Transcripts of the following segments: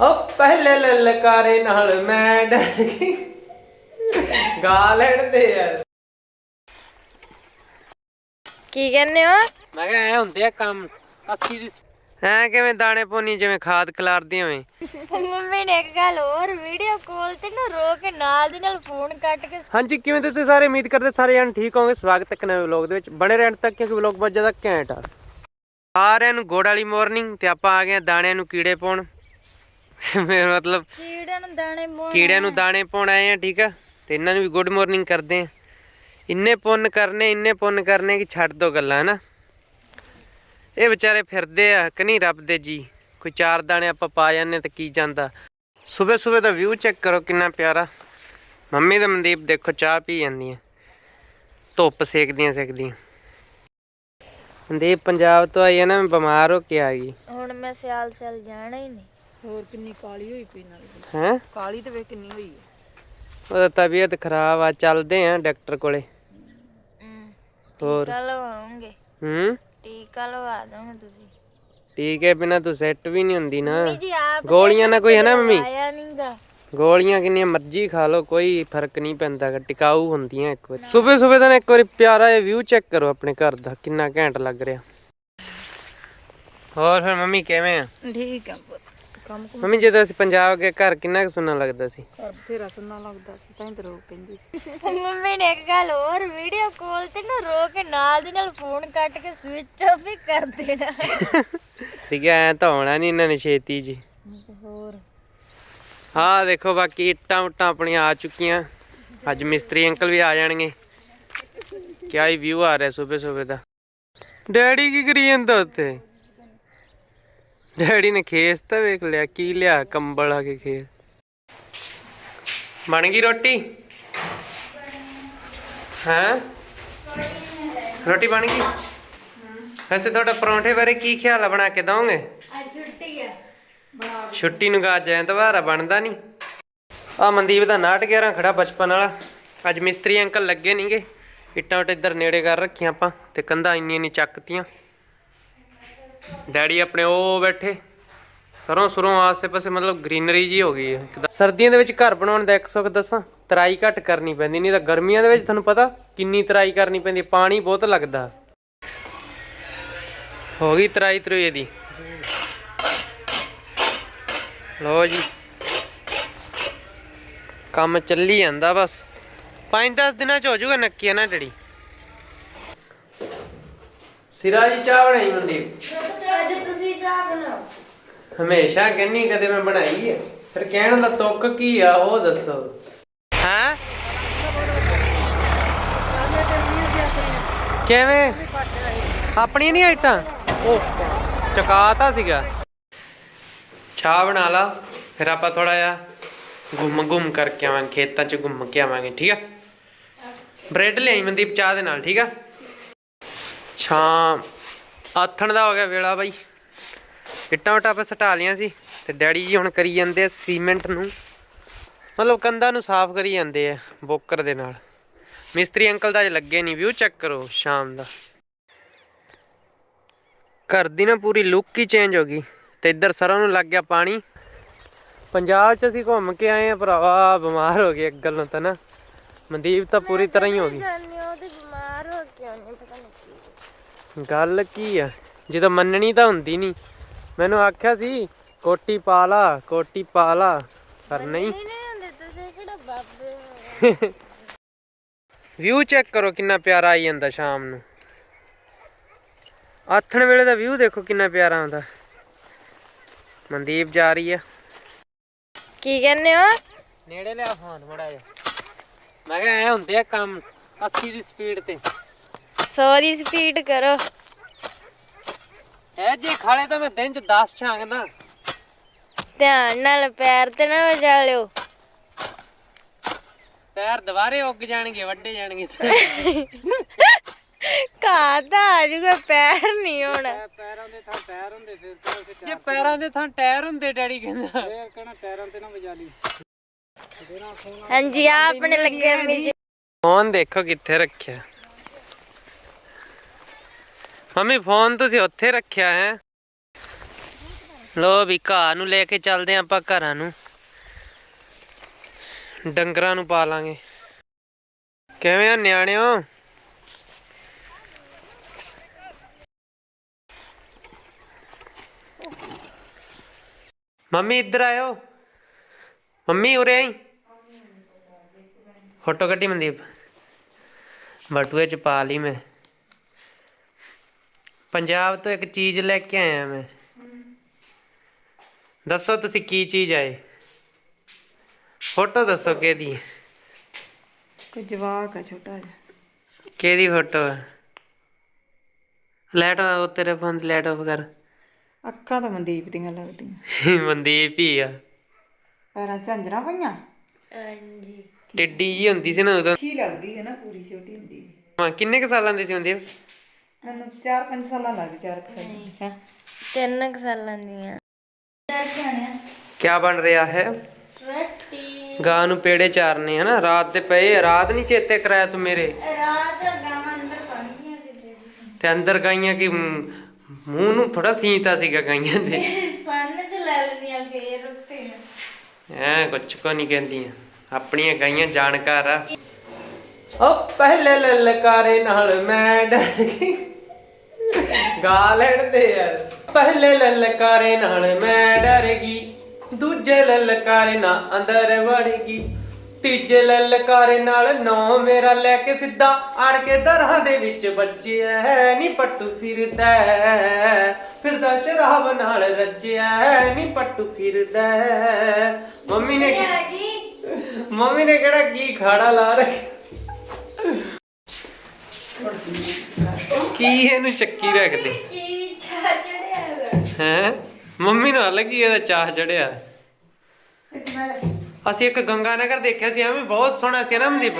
ਉਹ ਪਹਿਲੇ ਲਲਕਾਰੇ ਨਾਲ ਮੈਂ ਡਰ ਗਈ। ਗਾ ਲੈਣ ਦੇ ਯਾਰ। ਕੀ ਕਹਿੰਦੇ ਹੋ? ਮੈਂ ਕਿਹਾ ਐ ਹੁੰਦੇ ਆ ਕੰਮ 80 ਦੀ ਐ ਕਿਵੇਂ ਦਾਣੇ ਪੋਨੀ ਜਿਵੇਂ ਖਾਦ ਖਿਲਾਰਦੀ ਐਵੇਂ? ਮੰਮੀ ਨੇ ਇੱਕ ਗੱਲ ਹੋਰ ਵੀਡੀਓ ਕਾਲ ਤੇ ਨਾ ਰੋ ਕੇ ਨਾਲ ਦੀ ਨਾਲ ਫੋਨ ਕੱਟ ਕੇ ਹਾਂਜੀ ਕਿਵੇਂ ਤੁਸੀਂ ਸਾਰੇ ਉਮੀਦ ਕਰਦੇ ਸਾਰੇ ਜਣ ਠੀਕ ਹੋਵੋਗੇ? ਸਵਾਗਤ ਹੈ ਇੱਕ ਨਵੇਂ ਵਲੌਗ ਦੇ ਵਿੱਚ। ਬਣੇ ਰਹਿਣ ਤੱਕ ਕਿਉਂਕਿ ਵਲੌਗ ਬਹੁਤ ਜ਼ਿਆਦਾ ਘੈਂਟ ਆ। ਸਾਰਿਆਂ ਨੂੰ ਗੋੜ ਵਾਲੀ ਮਾਰਨਿੰਗ ਤੇ ਆਪਾਂ ਆ ਗਏ ਆ ਦਾਣਿਆਂ ਨੂੰ ਕੀੜੇ ਪਾਉਣ। ਮੇਰਾ ਮਤਲਬ ਕੀੜਿਆਂ ਨੂੰ ਦਾਣੇ ਪਾਉਣੇ ਕੀੜਿਆਂ ਨੂੰ ਦਾਣੇ ਪਾਉਣ ਆਏ ਆ ਠੀਕ ਆ? ਤੇ ਇਹਨਾਂ ਨੂੰ ਵੀ ਗੁੱਡ ਮਾਰਨਿੰਗ ਕਰਦੇ ਆ। ਇੰਨੇ ਪੁੰਨ ਕਰਨੇ ਇੰਨੇ ਪੁੰਨ ਕਰਨੇ ਕਿ ਛੱਡ ਦੋ ਗੱਲਾਂ ਹਨਾ? ਇਹ ਵਿਚਾਰੇ ਫਿਰਦੇ ਆ ਕਿ ਨਹੀਂ ਰੱਬ ਦੇ ਜੀ? ਕੋਈ ਚਾਰ ਦਾਣੇ ਆਪਾਂ ਪਾ ਜਾਂਦੇ ਤੇ ਕੀ ਜਾਂਦਾ? ਸਵੇਰ ਸਵੇਰ ਦਾ ਵਿਊ ਚੈੱਕ ਕਰੋ ਕਿੰਨਾ ਪਿਆਰਾ। ਮੰਮੀ ਤੇ ਮਨਦੀਪ ਦੇਖੋ ਚਾਹ ਪੀ ਜਾਂਦੀਆਂ ਧੁੱਪ ਸੇਕਦੀਆਂ ਸੇਕਦੀਆਂ। ਮਨਦੀਪ ਪੰਜਾਬ ਤੋਂ ਆਈ ਹੈ ਨਾ ਬਿਮਾਰ ਹੋ ਕੇ ਆ ਗਈ। ਹੁਣ ਮੈਂ ਸਿਆਲ ਸਿਆਲ ਜਾਣਾ ਹੀ ਨਹੀਂ। ਹੋਰ ਕਿੰਨੀ ਕਾਲੀ ਹੋਈ ਪਈ ਨਾਲ ਹੈ? ਕਾਲੀ ਤੇ ਵੇਖ ਕਿੰਨੀ ਹੋਈ ਹੈ। ਉਹਦਾ ਤਬੀਅਤ ਖਰਾਬ ਆ ਚੱਲਦੇ ਆ ਡਾਕਟਰ ਕੋਲੇ। ਹੋਰ? ਟੀਕਾ ਲਵਾਉਂਗੇ। ਹੂੰ? ਟੀਕਾ ਲਵਾ ਦੋਗੇ ਤੁਸੀਂ। ਟੀਕੇ ਬਿਨਾ ਤੂੰ ਸੈੱਟ ਵੀ ਨਹੀਂ ਹੁੰਦੀ ਨਾ। ਜੀ ਆਪ ਗੋਲੀਆਂ ਨਾ ਕੋਈ ਹੈ ਨਾ ਮੰਮੀ? ਆਇਆ ਨਹੀਂਗਾ ਗੋਲੀਆਂ ਕਿੰਨੀਆਂ ਮਰਜ਼ੀ ਖਾ ਲਓ ਕੋਈ ਫ਼ਰਕ ਨਹੀਂ ਪੈਂਦਾ ਗਾ, ਟਿਕਾਊ ਹੁੰਦੀਆਂ ਇੱਕ ਵਾਰੀ। ਸਵੇਰ ਸਵੇਰ ਦਾ ਨਾ ਇੱਕ ਵਾਰੀ ਪਿਆਰਾ ਇਹ ਵਿਊ ਚੈੱਕ ਕਰੋ ਆਪਣੇ ਘਰ ਦਾ ਕਿੰਨਾ ਘੈਂਟ ਲੱਗ ਰਿਹਾ। ਹੋਰ ਫਿਰ ਮੰਮੀ ਕਿਵੇਂ ਆ? ਠੀਕ ਹੈ ਪੁੱਤ। ਕੰਮ ਕੁਮ ਮੰਮੀ ਜਦੋਂ ਅਸੀਂ ਪੰਜਾਬ ਗਏ ਘਰ ਕਿੰਨਾ ਕੁ ਸੁੰਨਾ ਲੱਗਦਾ ਸੀ? ਕਰ ਬਥੇਰਾ ਸੁਣਨਾ ਲੱਗਦਾ ਸੀ ਤਾਂ ਹੀ ਤੇ ਰੋ ਪੈਂਦੀ ਸੀ। ਮੰਮੀ ਨੇ ਇੱਕ ਗੱਲ ਹੋਰ ਵੀਡੀਓ ਕਾਲ ਤੇ ਨਾ ਰੋ ਕੇ ਨਾਲ ਦੀ ਨਾਲ ਫੋਨ ਕੱਟ ਕੇ ਸਵਿਚ ਆਫ ਹੀ ਕਰ ਦੇਣਾ। ਸੀਗਾ ਐ ਤਾਂ ਹੋਣਾ ਨਹੀਂ ਇਹਨਾਂ ਨੇ ਛੇਤੀ ਜੀ। ਹੋਰ? ਆਹ ਦੇਖੋ ਬਾਕੀ ਇੱਟਾਂ ਉੱਟਾਂ ਆਪਣੀਆਂ ਆ ਚੁੱਕੀਆਂ। ਅੱਜ ਮਿਸਤਰੀ ਅੰਕਲ ਵੀ ਆ ਜਾਣਗੇ। ਕਿਆ ਹੀ ਵਿਊ ਆ ਰਿਹਾ ਸਵੇਰ ਸਵੇਰ ਦਾ। ਡੈਡੀ ਕੀ ਕਰੀ ਜਾਂਦਾ ਉੱਥੇ? ਡੈਡੀ ਨੇ ਖੇਸ ਤਾਂ ਵੇਖ ਲਿਆ ਕੀ ਲਿਆ ਕੰਬਲ ਆ ਕੇ ਖੇਸ। ਬਣ ਗਈ ਰੋਟੀ? ਹਾਂ? ਰੋਟੀ ਬਣ ਗਈ? ਵੈਸੇ ਤੁਹਾਡਾ ਪਰੌਂਠੇ ਬਾਰੇ ਕੀ ਖਿਆਲ ਆ ਬਣਾ ਕੇ ਦਵੋਗੇ? ਅੱਜ ਛੁੱਟੀ ਆ। ਛੁੱਟੀ ਨੂੰ ਗਾ ਐਤਵਾਰ ਆ ਬਣਦਾ ਨਹੀਂ। ਆ ਮਨਦੀਪ ਦਾ ਨਾਟ 11 ਖੜਾ ਬਚਪਨ ਵਾਲਾ। ਅੱਜ ਮਿਸਤਰੀ ਅੰਕਲ ਲੱਗੇ ਨਹੀਂਗੇ ਇੱਟਾਂ ਉੱਟ ਇੱਧਰ ਨੇੜੇ ਕਰ ਰੱਖੀਆਂ ਆਪਾਂ ਤੇ ਕੰਧਾਂ ਇੰਨੀਆਂ ਨਹੀਂ ਚੱਕਤੀਆਂ। ਡੈਡੀ ਆਪਣੇ ਉਹ ਬੈਠੇ। ਸਰੋਂ ਸਰੋਂ ਆਸੇ ਪਾਸੇ ਮਤਲਬ ਗ੍ਰੀਨਰੀ ਜੀ ਹੋ ਗਈ ਹੈ। ਸਰਦੀਆਂ ਦੇ ਵਿੱਚ ਘਰ ਬਣਾਉਣ ਦਾ ਇੱਕ ਸੁੱਖ ਦੱਸਾਂ, ਤਰਾਈ ਘੱਟ ਕਰਨੀ ਪੈਂਦੀ, ਨਹੀਂ ਤਾਂ ਗਰਮੀਆਂ ਦੇ ਵਿੱਚ ਤੁਹਾਨੂੰ ਪਤਾ ਕਿੰਨੀ ਤਰਾਈ ਕਰਨੀ ਪੈਂਦੀ, ਪਾਣੀ ਬਹੁਤ ਲੱਗਦਾ। ਹੋ ਗਈ ਤਰਾਈ ਤਰੁਈ ਇਹਦੀ ਲੋ ਜੀ। ਕੰਮ ਚੱਲੀ ਜਾਂਦਾ ਬਸ। 5-10 ਦਿਨਾਂ ਚ ਹੋ ਜਾਊਗਾ ਨੱਕੀ ਆ ਨਾ ਡੜੀ ਸਿਰਾ ਜੀ ਚਾਹ ਬਣਾਈ ਮਨਦੀਪ ਅੱਜ ਤੁਸੀਂ ਚਾਹ ਬਣਾਓ? ਹਮੇਸ਼ਾ ਕਹਿੰਨੀ ਕਦੇ ਮੈਂ ਬਣਾਈ ਹੈ ਫਿਰ ਕਹਿਣ ਦਾ ਤੁੱਕ ਕੀ ਆ, ਉਹ ਦੱਸੋ। ਹਾਂ? ਕਿਵੇਂ? ਆਪਣੀ ਨਹੀਂ ਆਈਟਾਂ? ਉਹ ਚਕਾਤਾ ਸੀਗਾ। ਚਾਹ ਬਣਾ ਲਾ, ਫਿਰ ਆਪਾਂ ਥੋੜਾ ਜਿਹਾ ਘੁੰਮ ਘੁੰਮ ਕਰਕੇ ਆਵਾਂਗੇ, ਖੇਤਾਂ 'ਚ ਘੁੰਮ ਕੇ ਆਵਾਂਗੇ, ਠੀਕ ਆ? ਬ੍ਰੈਡ ਲਿਆਈ ਮਨਦੀਪ ਚਾਹ ਦੇ ਨਾਲ, ਠੀਕ ਆ? ਛਾਂ। ਆਥਣ ਦਾ ਹੋ ਗਿਆ ਵੇਲਾ ਬਾਈ। ਇੱਟਾਂ ਉਟਾਂ ਆਪਾਂ ਸਟਾ ਲੀਆਂ ਸੀ ਤੇ ਡੈਡੀ ਜੀ ਹੁਣ ਕਰੀ ਜਾਂਦੇ ਆ ਸੀਮੈਂਟ ਨੂੰ। ਮਤਲਬ ਕੰਧਾਂ ਨੂੰ ਸਾਫ਼ ਕਰੀ ਜਾਂਦੇ ਆ ਬੋਕਰ ਦੇ ਨਾਲ। ਮਿਸਤਰੀ ਅੰਕਲ ਦਾ ਅਜੇ ਲੱਗੇ ਨਹੀਂ ਵਿਊ ਚੈੱਕ ਕਰੋ ਸ਼ਾਮ ਦਾ। ਘਰ ਦੀ ਨਾ ਪੂਰੀ ਲੁੱਕ ਹੀ ਚੇਂਜ ਹੋ ਗਈ ਤੇ ਇੱਧਰ ਸਰੋਂ ਨੂੰ ਲੱਗ ਗਿਆ ਪਾਣੀ। ਪੰਜਾਬ 'ਚ ਅਸੀਂ ਘੁੰਮ ਕੇ ਆਏ ਆ ਭਰਾਵਾ, ਬਿਮਾਰ ਹੋ ਗਏ ਇੱਕ ਗੱਲੋਂ ਤਾਂ ਨਾ। ਮਨਦੀਪ ਤਾਂ ਪੂਰੀ ਤਰ੍ਹਾਂ ਹੀ ਹੋ ਗਈ। ਜਾਨੀ ਉਹਦੇ ਬਿਮਾਰ ਹੋ ਕੇ ਆਉਣੀ ਪਤਾ ਨਹੀਂ ਗੱਲ ਕੀ ਆ? ਜਦੋਂ ਮੰਨਣੀ ਤਾਂ ਹੁੰਦੀ ਨਹੀਂ ਮੈਨੂੰ ਆਖਿਆ ਸੀ ਕੋਟੀ ਪਾ ਲਾ ਕੋਟੀ ਪਾ ਲਾ। ਪਰ ਨਹੀਂ। ਵਿਊ ਚੈੱਕ ਕਰੋ ਕਿੰਨਾ ਪਿਆਰਾ ਆਈ ਜਾਂਦਾ ਸ਼ਾਮ ਨੂੰ। ਆਥਣ ਵੇਲੇ ਦਾ ਵਿਊ ਦੇਖੋ ਕਿੰਨਾ ਪਿਆਰਾ ਆਉਂਦਾ। ਮਨਦੀਪ ਜਾ ਰਹੀ ਆ। ਕੀ ਕਹਿੰਦੇ ਹੋ? ਨੇੜੇ ਲਿਆ ਫੋਨ ਮੜਾ ਜਾ ਮੈਂ ਕਿਹਾ ਐ ਹੁੰਦੇ ਆ ਕੰਮ 80 ਦੀ ਸਪੀਡ ਤੇ। 100 ਦੀ ਸਪੀਡ ਕਰੋ। ਐ ਜੇ ਖਾਲੇ ਤਾਂ ਮੈਂ ਦਿਨ ਚ 10 ਛਾਂਗਦਾ ਧਿਆਨ ਨਾਲ ਪੈਰ ਤੇ ਨਾ ਵਜਾ ਲਿਓ ਪੈਰ ਦੁਬਾਰੇ ਉੱਗ ਜਾਣਗੇ ਵੱਡੇ ਜਾਣਗੇ। ਘਾਹ ਤਾਂ ਆ ਜਾਊਗਾ ਪੈਰ ਨਹੀਂ ਹੋਣਾ। ਪੈਰਾਂ ਦੇ ਥਾਂ ਪੈਰ ਹੁੰਦੇ ਫਿਰ ਤਾਂ ਜੇ ਪੈਰਾਂ ਦੇ ਥਾਂ ਟਾਇਰ ਹੁੰਦੇ ਡੈਡੀ ਕਹਿੰਦਾ। ਫੇਰ ਕਹਿਣਾ ਪੈਰਾਂ ਤੇ ਨਾ ਵਜਾ ਲਈ। ਹਾਂਜੀ ਆ ਆਪਣੇ ਲੱਗੇ ਮਿਜ ਫੋਨ ਦੇਖੋ ਕਿੱਥੇ ਰੱਖਿਆ। ਮੰਮੀ, ਫੋਨ ਤੁਸੀਂ ਉੱਥੇ ਰੱਖਿਆ ਹੈ। ਲੋ ਵੀ ਘਾਹ ਨੂੰ ਲੈ ਕੇ ਚੱਲਦੇ ਆਂ ਆਪਾਂ ਘਰਾਂ ਨੂੰ। ਡੰਗਰਾਂ ਨੂੰ ਪਾ ਲਾਂਗੇ। ਕਿਵੇਂ ਆ ਨਿਆਣਿਓ? ਮੰਮੀ, ਇੱਧਰ ਆਇਓ। ਮੰਮੀ, ਉਰੇ ਆਈ। ਫੋਟੋ ਕੱਢੀ ਮਨਦੀਪ। ਬਟੂਏ ਚ ਪਾ ਲਈ ਮੈਂ। ਪੰਜਾਬ ਤੋਂ ਇੱਕ ਚੀਜ਼ ਲੈ ਕੇ ਆਇਆ ਮੈਂ। ਦੱਸੋ ਤੁਸੀਂ ਕੀ ਚੀਜ਼ ਆਏ ਫੋਟੋ ਦੱਸੋ ਕਿਹਦੀ? ਕੋਈ ਜਵਾਕ ਆ ਛੋਟਾ ਜਿਹਾ। ਕਿਹਦੀ ਫੋਟੋ ਹੈ ਲੈਟ ਉਹ ਤੇਰੇ ਫੋਨ ਦੀ ਲੈਟ ਆਫ ਕਰ। ਅੱਖਾਂ ਤਾਂ ਮਨਦੀਪ ਦੀਆਂ ਲੱਗਦੀਆਂ। ਮਨਦੀਪ ਹੀ ਆ। ਪੈਰਾਂ ਝਾਂਜਰਾਂ ਪਈਆਂ? ਹਾਂਜੀ। ਟਿੱਡੀ ਜੀ ਹੁੰਦੀ ਸੀ ਨਾ ਉਦੋਂ। ਕੀ ਲੱਗਦੀ ਹੈ ਨਾ ਪੂਰੀ ਛੋਟੀ ਹੁੰਦੀ। ਹੈ। ਹਾਂ, ਕਿੰਨੇ ਕੁ ਸਾਲਾਂ ਦੀ ਸੀ ਮਨਦੀਪ? ਮੈਨੂੰ 4-5 ਸਾਲਾਂ ਲੱਗ 4 ਸਾਲ ਹੈ। ਤਿੰਨ ਕੁ ਸਾਲਾਂ ਦੀਆਂ। ਕੀ ਬਣ ਰਿਹਾ ਹੈ? ਰੋਟੀ। ਗਾਂ ਨੂੰ ਪੇੜੇ ਚਾਰਨੇ ਹਨਾ? ਰਾਤ ਦੇ ਪਏ ਰਾਤ ਨਹੀਂ ਚੇਤੇ ਕਰਾਇਆ ਤੂੰ ਮੇਰੇ? ਰਾਤ ਗਾਵਾਂ ਅੰਦਰ ਪਾਉਂਦੀਆਂ ਸੀ ਡੈਡੀ ਤੇ ਅੰਦਰ ਗਾਈਆਂ ਕਿ ਮ- ਮੂੰਹ ਨੂੰ ਥੋੜਾ ਸੀਤਾ ਸੀਗਾ ਗਾਈਆਂ ਦੇ। ਸੰਨ ਚ ਲੈ ਲੈਂਦੀਆਂ ਫੇਰ ਉੱਤੇ ਐ ਕੁਛ ਕੋ ਨਹੀਂ ਕਹਿੰਦੀਆਂ। ਆਪਣੀਆਂ ਗਾਈਆਂ ਜਾਣਕਾਰ ਆ। ਓ ਪਹਿਲੇ ਲਲਕਾਰੇ ਨਾਲ ਮੈਂ ਡਰ ਗਈ। ਗਾ ਲੈਣ ਦੇ ਯਾਰ ਪਹਿਲੇ ਲਲਕਾਰੇ ਨਾਲ ਮੈਂ ਡਰ ਗਈ ਦੂਜੇ ਲਲਕਾਰੇ ਨਾਲ ਅੰਦਰ ਵੜ ਗਈ। ਤੀਜੇ ਲਲਕਾਰੇ ਨਾਲ ਨੌ ਮੇਰਾ ਲੈ ਕੇ ਸਿੱਧਾ ਆੜ ਕੇ ਦਰਾਂ ਦੇ ਵਿੱਚ ਬੱਚਿਆ ਨੀ ਪੱਟੂ ਫਿਰਦਾ। ਫਿਰਦਾ ਚਰਾਵ ਨਾਲ ਰੱਜਿਆ ਨੀ ਪੱਟੂ ਫਿਰਦਾ। ਮੰਮੀ ਨੇ ਮੰਮੀ ਨੇ ਕਿਹੜਾ ਕੀ ਖਾੜਾ ਲਾ ਰੱਖਿਆ? ਕੀ ਇਹਨੂੰ ਚੱਕੀ ਰੱਖਦੇ ਕੀ ਚਾ ਚੜਿਆ ਹੈ? ਮੰਮੀ ਨੂੰ ਅਲੱਗ ਹੀ ਇਹਦਾ ਚਾਹ ਚੜਿਆ। ਅਸੀਂ ਇੱਕ ਗੰਗਾ ਨਗਰ ਦੇਖਿਆ ਸੀ ਐਵੇਂ ਬਹੁਤ ਸੋਹਣਾ ਸੀ ਨਾ ਮਨਦੀਪ।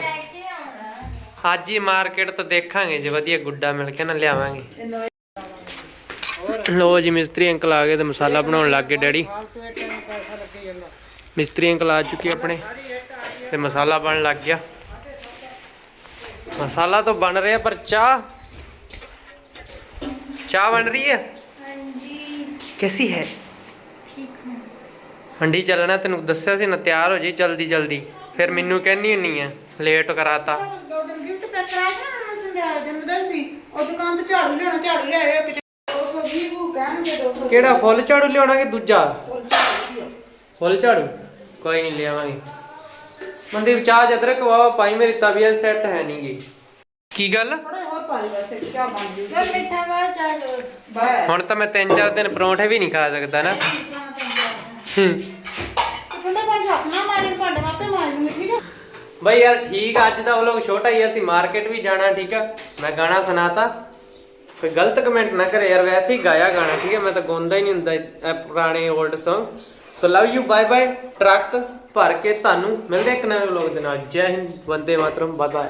ਅੱਜ ਹੀ ਮਾਰਕੀਟ ਤੋਂ ਦੇਖਾਂਗੇ ਜੇ ਵਧੀਆ ਗੁੱਡਾ ਮਿਲ ਕੇ ਨਾ ਲਿਆਵਾਂਗੇ। ਲੋ ਜੀ ਮਿਸਤਰੀ ਅੰਕਲ ਆ ਗਏ ਤੇ ਮਸਾਲਾ ਬਣਾਉਣ ਲੱਗ ਗਏ ਡੈਡੀ। ਮਿਸਤਰੀ ਅੰਕਲ ਆ ਚੁੱਕੇ ਆਪਣੇ ਤੇ ਮਸਾਲਾ ਬਣਨ ਲੱਗ ਗਿਆ। ਮਸਾਲਾ ਤਾਂ ਬਣ ਰਿਹਾ ਪਰ ਚਾਹ ਚਾਹ ਬਣ ਰਹੀ ਹੈ? ਹਾਂਜੀ। ਕੈਸੀ ਹੈ? ਠੀਕ ਹੈ। ਮੰਡੀ ਚੱਲਣਾ ਤੈਨੂੰ ਦੱਸਿਆ ਸੀ ਨਾ ਤਿਆਰ ਹੋ ਜੀ ਜਲਦੀ ਜਲਦੀ। ਫਿਰ ਮੈਨੂੰ ਕਹਿਣੀ ਹੁੰਨੀ ਆ ਲੇਟ ਕਰਾਤਾ। ਦੋ ਦਿਨ ਗਿਫਟ ਪੈਕ ਕਰਾਇਆ ਸੀ ਨਾ ਮੈਂ ਸੰਧਿਆ ਜਨਮਦਿਨ ਸੀ ਉਹ ਦੁਕਾਨ ਤੋਂ ਝਾੜੂ ਲਿਆਉਣਾ ਝਾੜੂ ਲਿਆਇਆ ਕਿ 220 ਬੂ ਕਹਿਣਗੇ 200 ਕਿਹੜਾ ਫੁੱਲ ਝਾੜੂ ਲਿਆਉਣਾ ਕਿ ਦੂਜਾ? ਫੁੱਲ ਝਾੜੂ ਕੋਈ ਨਹੀਂ ਲਿਆਵਾਂਗੇ। ਮਨਦੀਪ ਚਾਹ ਜਦਰਕ ਵਾਵਾ ਪਾਈ ਮੇਰੀ ਤਬੀਅਤ ਸੈੱਟ ਹੈ ਨਹੀਂਗੀ ਕੀ ਗੱਲ? ਪਾ ਦੇ ਵੈਸੇ ਕੀ ਬਣ ਜੂ ਮੈਂ ਮਿੱਠਾ ਬਾਹਰ ਚਾ ਲੋ ਬਾਹਰ ਹੁਣ ਤਾਂ ਮੈਂ ਤਿੰਨ ਚਾਰ ਦਿਨ ਪਰੌਂਠੇ ਵੀ ਨਹੀਂ ਖਾ ਸਕਦਾ ਨਾ। ਹੂੰ। ਠੰਡਾ ਪਾਣੀ ਰੱਖਣਾ ਮਾਰੇ ਭਾਂਡੇ ਮਾਪੇ ਮਾਰ ਲੂੰਗੀ ਠੀਕ ਹੈ ਬਈ ਯਾਰ ਠੀਕ ਆ, ਅੱਜ ਦਾ ਵਲੋਗ ਛੋਟਾ ਹੀ ਆ, ਅਸੀਂ ਮਾਰਕੀਟ ਵੀ ਜਾਣਾ ਠੀਕ ਆ। ਮੈਂ ਗਾਣਾ ਸੁਣਾਤਾ। ਕੋਈ ਗਲਤ ਕਮੈਂਟ ਨਾ ਕਰੇ ਯਾਰ ਵੈਸੇ ਹੀ ਗਾਇਆ ਗਾਣਾ ਠੀਕ ਹੈ ਮੈਂ ਤਾਂ ਗਾਉਂਦਾ ਹੀ ਨਹੀਂ ਹੁੰਦਾ ਇਹ ਪੁਰਾਣੇ old Song so love you bye bye truck ਭਰ ਕੇ ਤੁਹਾਨੂੰ ਮਿਲਦੇ ਇੱਕ ਨਵੇਂ ਵਲੋਗ ਦੇ ਨਾਲ। Jai Hind Vande Mataram bye bye